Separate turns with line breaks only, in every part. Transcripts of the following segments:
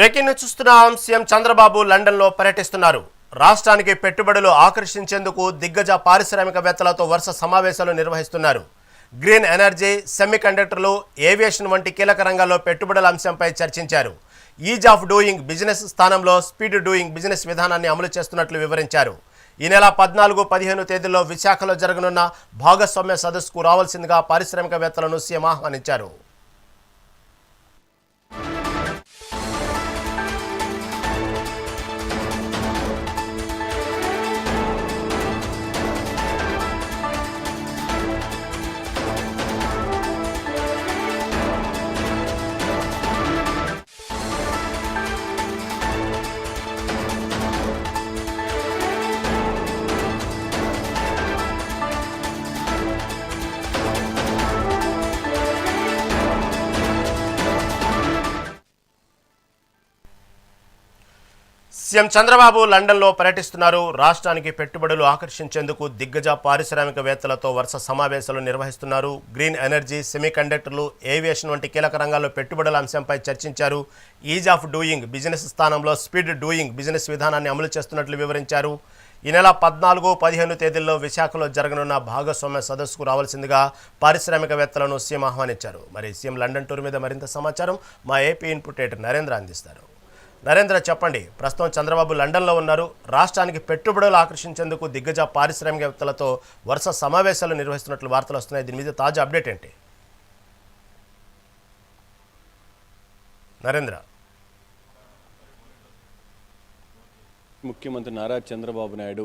Breaking news చూస్తున్నాం. CM Chandrababu లండన్లో పర్యటిస్తున్నారు. రాష్ట్రానికి పెట్టుబడులు ఆకర్షించేందుకు దిగ్గజ పారిశ్రామికవేత్తలతో వరుస సమావేశాలు నిర్వహిస్తున్నారు. గ్రీన్ ఎనర్జీ సెమీ కండక్టర్లు ఏవియేషన్ వంటి కీలక రంగాల్లో పెట్టుబడుల అంశంపై చర్చించారు. ఈజ్ ఆఫ్ డూయింగ్ బిజినెస్ స్థానంలో స్పీడ్ డూయింగ్ బిజినెస్ విధానాన్ని అమలు చేస్తున్నట్లు వివరించారు. ఈ నెల పద్నాలుగు పదిహేను తేదీల్లో విశాఖలో జరగనున్న భాగస్వామ్య సదస్సుకు రావాల్సిందిగా పారిశ్రామికవేత్తలను సీఎం ఆహ్వానించారు. సీఎం చంద్రబాబు లండన్లో పర్యటిస్తున్నారు. రాష్ట్రానికి పెట్టుబడులు ఆకర్షించేందుకు దిగ్గజ పారిశ్రామికవేత్తలతో వరుస సమావేశాలు నిర్వహిస్తున్నారు. గ్రీన్ ఎనర్జీ సెమీ కండక్టర్లు ఏవియేషన్ వంటి కీలక రంగాల్లో పెట్టుబడుల అంశంపై చర్చించారు. ఈజ్ ఆఫ్ డూయింగ్ బిజినెస్ స్థానంలో స్పీడ్ డూయింగ్ బిజినెస్ విధానాన్ని అమలు చేస్తున్నట్లు వివరించారు. ఈ నెల పద్నాలుగు పదిహేను తేదీల్లో విశాఖలో జరగనున్న భాగస్వామ్య సదస్సుకు రావాల్సిందిగా పారిశ్రామికవేత్తలను సీఎం ఆహ్వానించారు. మరి సీఎం లండన్ టూర్ మీద మరింత సమాచారం మా ఏపీ ఇన్పుట్ నరేంద్ర అందిస్తారు. నరేంద్ర చెప్పండి. ప్రస్తుతం చంద్రబాబు లండన్లో ఉన్నారు. రాష్ట్రానికి పెట్టుబడులు ఆకర్షించేందుకు దిగ్గజ పారిశ్రామికవేత్తలతో వరుస సమావేశాలు నిర్వహిస్తున్నట్లు వార్తలు వస్తున్నాయి. దీని మీద తాజా అప్డేట్ ఏంటి? నరేంద్ర.
ముఖ్యమంత్రి నారా చంద్రబాబు నాయుడు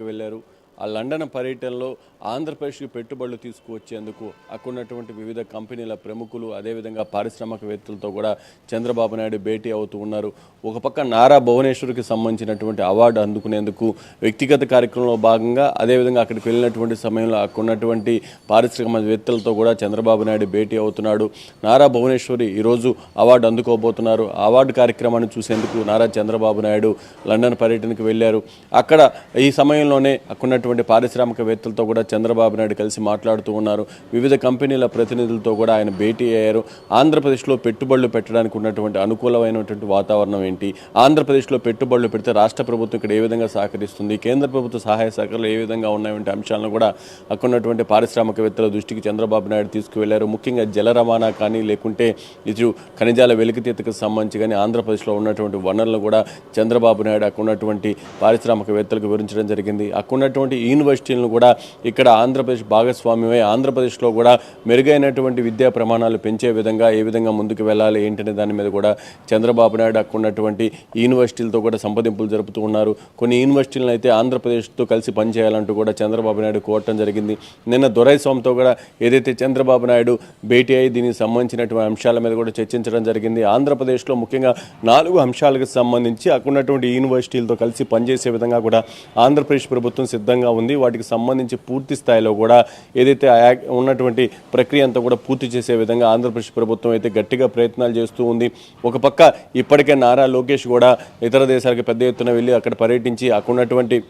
వెళ్ళారు. ఆ లండన్ పర్యటనలో ఆంధ్రప్రదేశ్కి పెట్టుబడులు తీసుకువచ్చేందుకు అక్కడున్నటువంటి వివిధ కంపెనీల ప్రముఖులు అదేవిధంగా పారిశ్రామికవేత్తలతో కూడా చంద్రబాబు నాయుడు భేటీ అవుతూ ఉన్నారు. ఒక పక్క నారా భువనేశ్వర్కి సంబంధించినటువంటి అవార్డు అందుకునేందుకు వ్యక్తిగత కార్యక్రమంలో భాగంగా అదేవిధంగా అక్కడికి వెళ్ళినటువంటి సమయంలో అక్కడున్నటువంటి పారిశ్రామికవేత్తలతో కూడా చంద్రబాబు నాయుడు భేటీ అవుతున్నాడు. నారా భువనేశ్వరి ఈరోజు అవార్డు అందుకోబోతున్నారు. అవార్డు కార్యక్రమాన్ని చూసేందుకు నారా చంద్రబాబు నాయుడు లండన్ పర్యటనకు వెళ్ళారు. అక్కడ ఈ సమయంలోనే ఉన్నటువంటి పారిశ్రామికవేత్తలతో కూడా చంద్రబాబు నాయుడు కలిసి మాట్లాడుతూ ఉన్నారు. వివిధ కంపెనీల ప్రతినిధులతో కూడా ఆయన భేటీ అయ్యారు. ఆంధ్రప్రదేశ్లో పెట్టుబడులు పెట్టడానికి ఉన్నటువంటి అనుకూలమైనటువంటి వాతావరణం ఏంటి? ఆంధ్రప్రదేశ్లో పెట్టుబడులు పెడితే రాష్ట్ర ప్రభుత్వం ఇక్కడ ఏ విధంగా సహకరిస్తుంది? కేంద్ర ప్రభుత్వ సహాయ సహకారాలు ఏ విధంగా ఉన్నాయంటే అంశాలను కూడా అక్కడ ఉన్నటువంటి పారిశ్రామికవేత్తల దృష్టికి చంద్రబాబు నాయుడు తీసుకువెళ్ళారు. ముఖ్యంగా జల రవాణా కానీ లేకుంటే ఇటు ఖనిజాల వెలికితీతకు సంబంధించి కానీ ఆంధ్రప్రదేశ్లో ఉన్నటువంటి వనరులను కూడా చంద్రబాబు నాయుడు అక్కడ ఉన్నటువంటి పారిశ్రామికవేత్తలకు వివరించడం జరిగింది. అక్కడ ఉన్నటువంటి యూనివర్సిటీలను కూడా ఇక్కడ ఆంధ్రప్రదేశ్ భాగస్వామ్యమై ఆంధ్రప్రదేశ్లో కూడా మెరుగైనటువంటి విద్యా ప్రమాణాలు పెంచే విధంగా ఏ విధంగా ముందుకు వెళ్ళాలి ఏంటనే దాని మీద కూడా చంద్రబాబు నాయుడు అక్కడ ఉన్నటువంటి యూనివర్సిటీలతో కూడా సంప్రదింపులు జరుపుతూ ఉన్నారు. కొన్ని యూనివర్సిటీలను అయితే ఆంధ్రప్రదేశ్తో కలిసి పనిచేయాలంటూ కూడా చంద్రబాబు నాయుడు కోరటం జరిగింది. నిన్న దొరైస్వామితో కూడా ఏదైతే చంద్రబాబు నాయుడు భేటీ అయ్యి దీనికి సంబంధించినటువంటి అంశాల మీద కూడా చర్చించడం జరిగింది. ఆంధ్రప్రదేశ్లో ముఖ్యంగా నాలుగు అంశాలకు సంబంధించి అక్కడ ఉన్నటువంటి యూనివర్సిటీలతో కలిసి పనిచేసే విధంగా కూడా ఆంధ్రప్రదేశ్ ప్రభుత్వం సిద్ధంగా ఉంది. వాటికి సంబంధించి పూర్తి స్థాయిలో కూడా ఏదైతే ఆ యాక్- ఉన్నటువంటి ప్రక్రియ అంతా కూడా పూర్తి చేసే విధంగా ఆంధ్రప్రదేశ్ ప్రభుత్వం అయితే గట్టిగా ప్రయత్నాలు చేస్తూ ఉంది. ఒక పక్క ఇప్పటికే నారా లోకేష్ కూడా ఇతర దేశాలకు పెద్ద ఎత్తున వెళ్ళి అక్కడ పర్యటించి అక్కడ ఉన్నటువంటి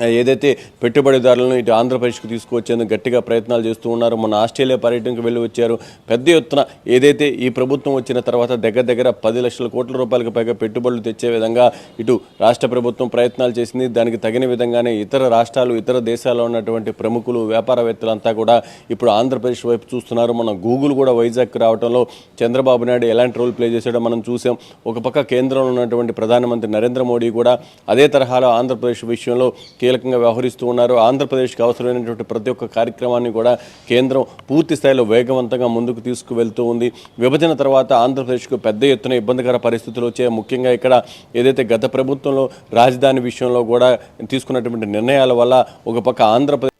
ఏదైతే పెట్టుబడిదారులను ఇటు ఆంధ్రప్రదేశ్కి తీసుకువచ్చేందుకు గట్టిగా ప్రయత్నాలు చేస్తూ ఉన్నారు మొన్న ఆస్ట్రేలియా పర్యటనకు వెళ్ళి వచ్చారు. పెద్ద ఎత్తున ఏదైతే ఈ ప్రభుత్వం వచ్చిన తర్వాత దగ్గర దగ్గర పది లక్షల కోట్ల రూపాయలకు పైగా పెట్టుబడులు తెచ్చే విధంగా ఇటు రాష్ట్ర ప్రభుత్వం ప్రయత్నాలు చేసింది. దానికి తగిన విధంగానే ఇతర రాష్ట్రాలు ఇతర దేశాల్లో ఉన్నటువంటి ప్రముఖులు వ్యాపారవేత్తలంతా కూడా ఇప్పుడు ఆంధ్రప్రదేశ్ వైపు చూస్తున్నారు. మన గూగుల్ కూడా వైజాగ్ రావడంలో చంద్రబాబు నాయుడు ఎలాంటి రోల్ ప్లే చేశాడో మనం చూసాం. ఒక పక్క కేంద్రంలో ఉన్నటువంటి ప్రధానమంత్రి నరేంద్ర మోడీ కూడా అదే తరహాలో ఆంధ్రప్రదేశ్ విషయంలో కీలకంగా వ్యవహరిస్తూ ఉన్నారు. ఆంధ్రప్రదేశ్కి అవసరమైనటువంటి ప్రతి ఒక్క కార్యక్రమాన్ని కూడా కేంద్రం పూర్తి స్థాయిలో వేగవంతంగా ముందుకు తీసుకువెళ్తూ ఉంది. విభజన తర్వాత ఆంధ్రప్రదేశ్కు పెద్ద ఎత్తున ఇబ్బందికర పరిస్థితులు వచ్చాయి. ముఖ్యంగా ఇక్కడ ఏదైతే గత ప్రభుత్వంలో రాజధాని విషయంలో కూడా తీసుకున్నటువంటి నిర్ణయాల వల్ల ఒక పక్క ఆంధ్రప్రదేశ్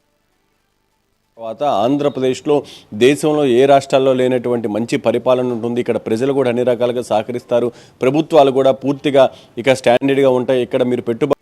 తర్వాత ఆంధ్రప్రదేశ్లో దేశంలో ఏ రాష్ట్రాల్లో లేనటువంటి మంచి పరిపాలన ఉంటుంది. ఇక్కడ ప్రజలు కూడా అన్ని రకాలుగా సహకరిస్తారు. ప్రభుత్వాలు కూడా పూర్తిగా ఇక స్టాండర్డ్గా ఉంటాయి. ఇక్కడ మీరు పెట్టుబడి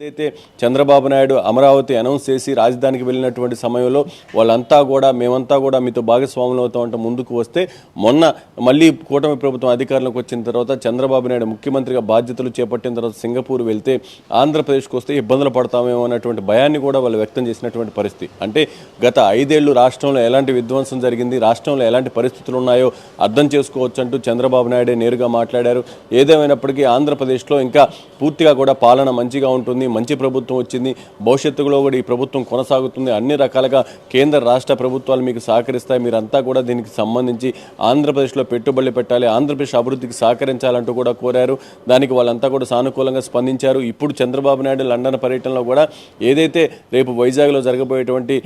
ఏదైతే చంద్రబాబు నాయుడు అమరావతి అనౌన్స్ చేసి రాజధానికి వెళ్ళినటువంటి సమయంలో వాళ్ళంతా కూడా మేమంతా కూడా మీతో భాగస్వాములు అవుతామంటే ముందుకు వస్తే మొన్న మళ్ళీ కూటమి ప్రభుత్వం అధికారంలోకి వచ్చిన తర్వాత చంద్రబాబు నాయుడు ముఖ్యమంత్రిగా బాధ్యతలు చేపట్టిన తర్వాత సింగపూర్ వెళ్తే ఆంధ్రప్రదేశ్కి వస్తే ఇబ్బందులు పడతామేమో అన్నటువంటి భయాన్ని కూడా వాళ్ళు వ్యక్తం చేసినటువంటి పరిస్థితి. అంటే గత ఐదేళ్ళు రాష్ట్రంలో ఎలాంటి విధ్వంసం జరిగింది రాష్ట్రంలో ఎలాంటి పరిస్థితులు ఉన్నాయో అర్థం చేసుకోవచ్చు అంటూ చంద్రబాబు నాయుడే నేరుగా మాట్లాడారు. ఏదేమైనప్పటికీ ఆంధ్రప్రదేశ్లో ఇంకా పూర్తిగా కూడా పాలన మంచిగా ఉంటుంది. మంచి ప్రభుత్వం వచ్చింది భవిష్యత్తులో కూడా ఈ ప్రభుత్వం కొనసాగుతుంది. అన్ని రకాలుగా కేంద్ర రాష్ట్ర ప్రభుత్వాలు మీకు సహకరిస్తాయి. మీరంతా కూడా దీనికి సంబంధించి ఆంధ్రప్రదేశ్లో పెట్టుబడులు పెట్టాలి ఆంధ్రప్రదేశ్ అభివృద్ధికి సహకరించాలంటూ కూడా కోరారు. దానికి వాళ్ళంతా కూడా సానుకూలంగా స్పందించారు. ఇప్పుడు చంద్రబాబు నాయుడు లండన్ పర్యటనలో కూడా ఏదైతే రేపు వైజాగ్లో జరగబోయేటువంటి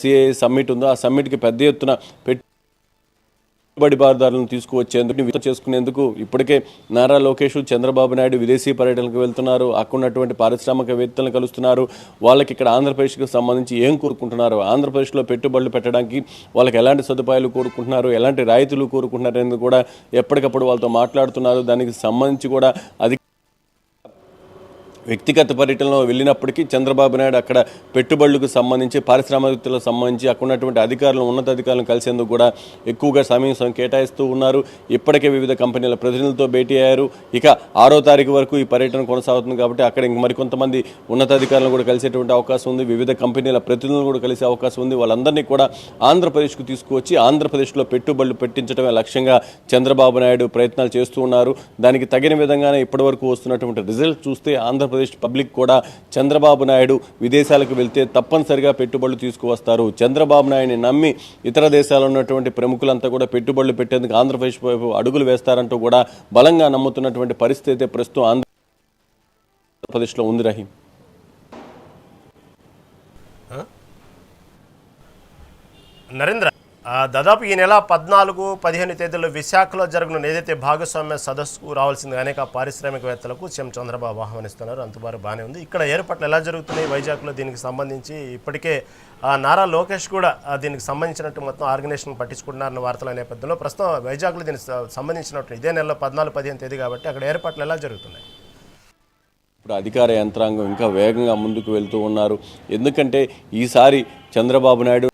సిఏ సమ్మిట్ ఉందో ఆ సమ్మిట్కి పెద్ద ఎత్తున పెట్టి పెట్టుబడిదారులను తీసుకువచ్చేందుకు విత చేసుకునేందుకు ఇప్పటికే నారా లోకేష్ చంద్రబాబు నాయుడు విదేశీ పర్యటనకు వెళ్తున్నారు. అక్కడున్నటువంటి పారిశ్రామికవేత్తలను కలుస్తున్నారు. వాళ్ళకి ఇక్కడ ఆంధ్రప్రదేశ్కి సంబంధించి ఏం కోరుకుంటున్నారు? ఆంధ్రప్రదేశ్లో పెట్టుబడులు పెట్టడానికి వాళ్ళకి ఎలాంటి సదుపాయాలు కోరుకుంటున్నారు? ఎలాంటి రాయితీలు కోరుకుంటున్నారు? అనేది కూడా ఎప్పటికప్పుడు వాళ్ళతో మాట్లాడుతున్నారు. దానికి సంబంధించి కూడా అది వ్యక్తిగత పర్యటనలో వెళ్ళినప్పటికీ చంద్రబాబు నాయుడు అక్కడ పెట్టుబడులకు సంబంధించి పారిశ్రామికతలకు సంబంధించి అక్కడ ఉన్నటువంటి అధికారులు ఉన్నతాధికారులను కలిసేందుకు కూడా ఎక్కువగా సమయం కేటాయిస్తూ ఉన్నారు. ఇప్పటికే వివిధ కంపెనీల ప్రతినిధులతో భేటీ అయ్యారు. ఇక ఆరో తారీఖు వరకు ఈ పర్యటన కొనసాగుతుంది కాబట్టి అక్కడ ఇంక మరికొంతమంది ఉన్నతాధికారులను కూడా కలిసేటువంటి అవకాశం ఉంది. వివిధ కంపెనీల ప్రతినిధులను కూడా కలిసే అవకాశం ఉంది. వాళ్ళందరినీ కూడా ఆంధ్రప్రదేశ్కు తీసుకువచ్చి ఆంధ్రప్రదేశ్లో పెట్టుబడులు పెట్టించడమే లక్ష్యంగా చంద్రబాబు నాయుడు ప్రయత్నాలు చేస్తూ ఉన్నారు. దానికి తగిన విధంగానే ఇప్పటివరకు వస్తున్నటువంటి రిజల్ట్ చూస్తే ఆంధ్రప్రదేశ్ పబ్లిక్ కూడా చంద్రబాబు నాయుడు విదేశాలకు వెళ్తే తప్పనిసరిగా పెట్టుబడులు తీసుకువస్తారు. చంద్రబాబు నాయుడిని నమ్మి ఇతర దేశాల్లో ఉన్నటువంటి ప్రముఖులంతా కూడా పెట్టుబడులు పెట్టేందుకు ఆంధ్రప్రదేశ్ వైపు అడుగులు వేస్తారంటూ కూడా బలంగా నమ్ముతున్నటువంటి పరిస్థితి ప్రస్తుతం ఆంధ్రప్రదేశ్లో ఉంది రహీం.
నరేంద్ర? దాదాపు ఈ నెల పద్నాలుగు పదిహేను తేదీల్లో విశాఖలో జరగనున్న ఏదైతే భాగస్వామ్య సదస్సుకు రావాల్సింది అనేక పారిశ్రామికవేత్తలకు సీఎం చంద్రబాబు ఆహ్వానిస్తున్నారు. అంతబారు బాగానే ఉంది. ఇక్కడ ఏర్పాట్లు ఎలా జరుగుతున్నాయి? వైజాగ్లో దీనికి సంబంధించి ఇప్పటికే ఆ, నారా లోకేష్ కూడా దీనికి సంబంధించినట్టు మొత్తం ఆర్గనైజేషన్ పట్టించుకుంటున్నారన్న వార్తల నేపథ్యంలో ప్రస్తుతం వైజాగ్లో దీనికి సంబంధించినట్టు ఇదే నెలలో పద్నాలుగు పదిహేను తేదీ కాబట్టి అక్కడ ఏర్పాట్లు ఎలా జరుగుతున్నాయి?
ఇప్పుడు అధికార యంత్రాంగం ఇంకా వేగంగా ముందుకు వెళ్తూ ఉన్నారు. ఎందుకంటే ఈసారి చంద్రబాబు నాయుడు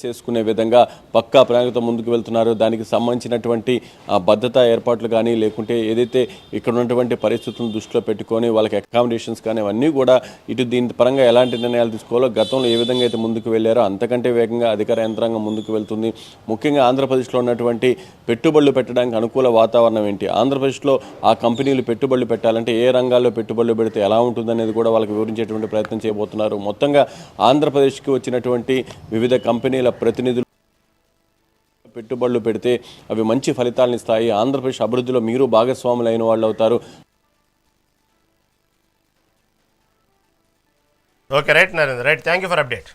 చేసుకునే విధంగా పక్కా ప్రణాళికతో ముందుకు వెళ్తున్నారు. దానికి సంబంధించినటువంటి ఆ భద్రతా ఏర్పాట్లు కానీ లేకుంటే ఏదైతే ఇక్కడ ఉన్నటువంటి పరిస్థితులను దృష్టిలో పెట్టుకొని వాళ్ళకి అకామిడేషన్స్ కానీ అవన్నీ కూడా ఇటు దీని పరంగా ఎలాంటి నిర్ణయాలు తీసుకోవాలో గతంలో ఏ విధంగా అయితే ముందుకు వెళ్ళారో అంతకంటే వేగంగా అధికార యంత్రాంగం ముందుకు వెళ్తుంది. ముఖ్యంగా ఆంధ్రప్రదేశ్లో ఉన్నటువంటి పెట్టుబడులు పెట్టడానికి అనుకూల వాతావరణం ఏంటి? ఆంధ్రప్రదేశ్లో ఆ కంపెనీలు పెట్టుబడులు పెట్టాలంటే ఏ రంగాల్లో పెట్టుబడులు పెడితే ఎలా ఉంటుందనేది కూడా వాళ్ళకి వివరించేటువంటి ప్రయత్నం చేయబోతున్నారు. మొత్తంగా ఆంధ్రప్రదేశ్కి వచ్చినటువంటి వివిధ కంపెనీ కంపెనీల ప్రతినిధులు పెట్టుబడులు పెడితే అవి మంచి ఫలితాలను ఇస్తాయి. ఆంధ్రప్రదేశ్ అభివృద్ధిలో మీరు భాగస్వాములు అయిన వాళ్ళు అవుతారు.
Okay right Narendra right thank you for update